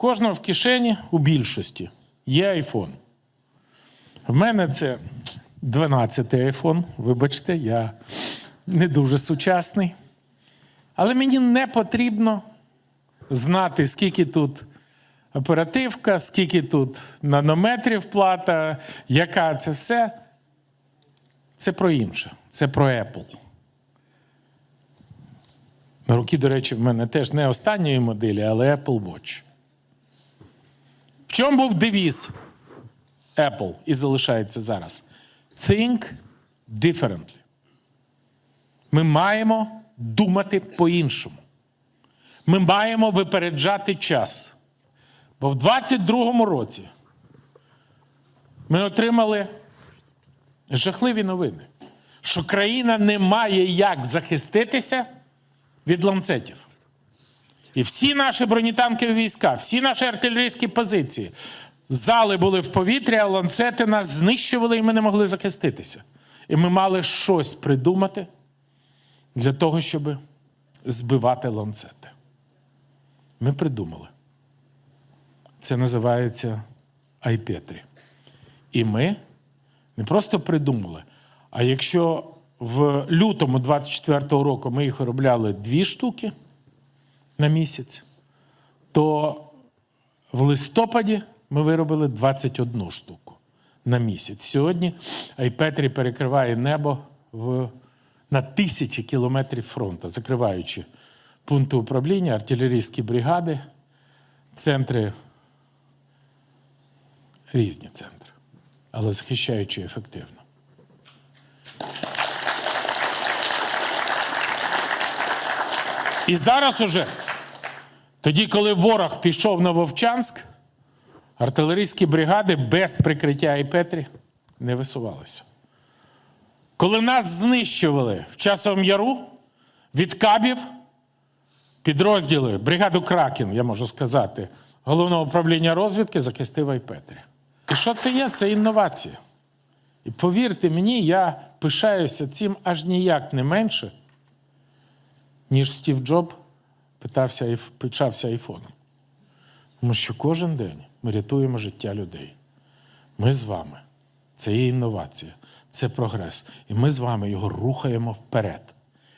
кожного в кишені у більшості є айфон. В мене це 12-й айфон. Вибачте, я не дуже сучасний. Але мені не потрібно знати, скільки тут оперативка, скільки тут нанометрів плата, яка це все. Це про інше. Це про Apple. На руки, до речі, в мене теж не останньої моделі, але Apple Watch. Чому був девіз Apple і залишається зараз? Think differently. Ми маємо думати по-іншому. Ми маємо випереджати час. Бо в 22-му році ми отримали жахливі новини, що країна не має як захиститися від ланцетів. І всі наші бронетанкові війська, всі наші артилерійські позиції, зали були в повітрі, а ланцети нас знищували, і ми не могли захиститися. І ми мали щось придумати для того, щоб збивати ланцети. Ми придумали. Це називається Айпетрі. І ми не просто придумали, а якщо в лютому 24-го року ми їх виробляли дві штуки на місяць, то в листопаді ми виробили 21 штуку на місяць. Сьогодні Айпетрі перекриває небо в, на тисячі кілометрів фронту, закриваючи пункти управління, артилерійські бригади, центри, різні центри, але захищаючи ефективно. І зараз уже, тоді, коли ворог пішов на Вовчанськ, артилерійські бригади без прикриття Айпетрі не висувалися. Коли нас знищували в часовому яру від кабів, підрозділи бригаду Кракен, я можу сказати, головного управління розвідки захистив Айпетрі. І що це є? Це інновація. І повірте мені, я пишаюся цим аж ніяк не менше, ніж Стів Джоб питався, айф- пишався айфоном. Тому що кожен день ми рятуємо життя людей. Ми з вами. Це є інновація, це прогрес. І ми з вами його рухаємо вперед.